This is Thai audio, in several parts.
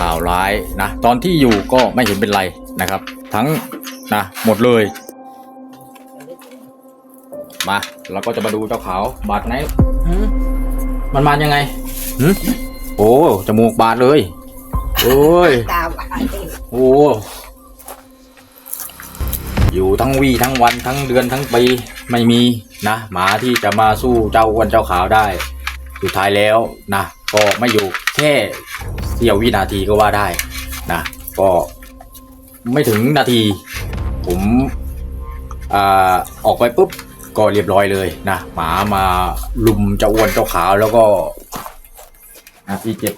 ข่าวร้ายนะตอนที่อยู่ก็ไม่เห็นเป็นไรนะครับ ทั้งนะหมดเลย มาเราก็จะมาดูเจ้าขาวบาดไหนหืมมันมายังไงหืมโอ้จมูกบาดเลยโอ้ยตาบายโอ้อยู่ทั้งวี่ทั้งวันทั้งเดือนทั้งปีไม่มีนะหมาที่จะมาสู้เจ้าอ้วนเจ้าขาวได้ สุดท้ายแล้วนะก็ไม่อยู่แค่ เสี้ยววินาทีก็ว่าได้นะก็ไม่ถึงนาที ผมอ่าออกไปปุ๊บก็เรียบร้อยเลยนะหมามาลุมเจ้าอ้วนเจ้าขาวแล้วก็นาทีเจ็ด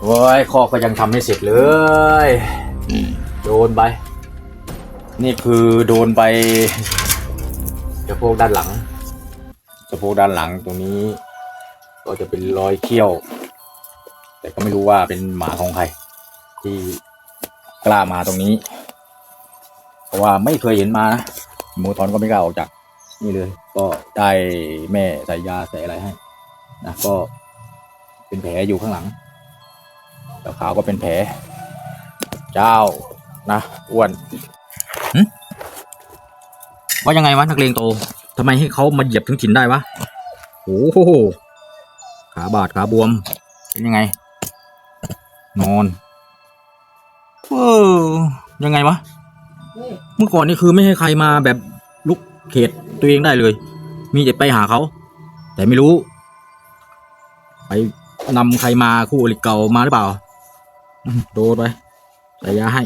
โอ้ยข้อก็ยังทำไม่เสร็จเลยโดนไป นี่คือโดนไปสะโพกด้านหลังสะโพกด้านหลังตรงนี้ ก็จะเป็นรอยเขี้ยว แต่ก็ไม่รู้ว่าเป็นหมาของใคร ที่กล้ามาตรงนี้ เพราะว่าไม่เคยเห็นมานะหมูทอนก็ไม่กล้าออกจากนี่เลย ก็ได้แม่ใส่ยาใส่อะไรให้นะก็เป็นแผลอยู่ข้างหลังเจ้าขาวก็เป็นแผล เจ้านะอ้วนว่ายังไงวะนักเลงโตทำไมให้เขามาเหยียบถึงถิ่นได้วะโอ้โห ขาบาดขาบวม เป็นยังไง นอนเออยังไงวะ เมื่อก่อนนี่คือไม่ให้ใครมาแบบลุกเขตตัวเองได้เลย มีแต่ไปหาเขา แต่ไม่รู้ ไปนำใครมาคู่อริเก่ามาหรือเปล่าอืมโดนไปใส่ยาให้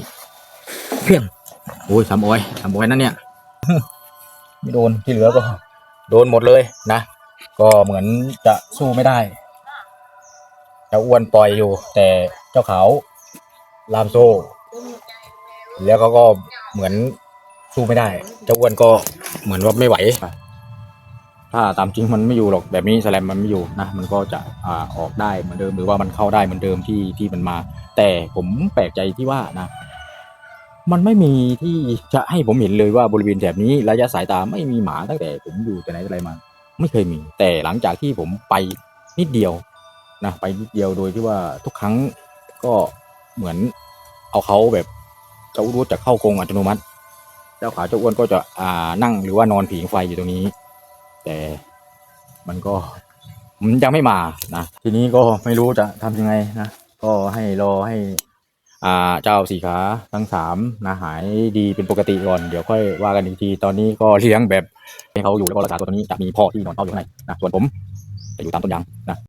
เพียงโอ้ยสามออยสามออยนั่นเนี่ย ไม่โดนที่เหลือก็ โดนหมดเลยนะ ก็เหมือนจะสู้ไม่ได้จ้าอ้วนปล่อยอยู่ แต่เจ้าขาวลามโซ่แล้วเขาก็เหมือนสู้ไม่ได้ เจ้าอ้วนก็เหมือนว่าไม่ไหว ถ้าตามจริงมันไม่อยู่หรอกแบบนี้แสลมมันไม่อยู่นะมันก็จะอ่าออกได้เหมือนเดิมหรือว่ามันเข้าได้เหมือนเดิมที่ที่มันมา แต่ผมแปลกใจที่ว่านะมันไม่มีที่จะให้ผมเห็นเลยว่าบริเวณแถบนี้ระยะสายตาไม่มีหมาตั้งแต่ผมอยู่แต่ไหนแต่ไรมา ไม่เคยมี แต่หลังจากที่ผมไปนิดเดียวนะไปนิดเดียวโดยที่ว่าทุกครั้งก็เหมือนเอาเขาแบบเจ้ารู้จะเข้ากรงอัตโนมัติ เจ้าขาเจ้าอ้วนก็จะอ่านั่งหรือว่านอนผิงไฟอยู่ตรงนี้ แต่มันก็มันยังไม่มานะทีนี้ก็ไม่รู้จะทำยังไงนะก็ให้รอให้อ่าเจ้าสีขาทั้งสามนะหายดีเป็นปกติก่อน เดี๋ยวค่อยว่ากันอีกที ตอนนี้ก็เลี้ยงแบบ ให้เขาอยู่แล้วก็รักษาตัวนี้จะมีพ่อที่นอนเฝ้าอยู่ข้างในนะส่วนผมจะอยู่ตามต้นยางนะ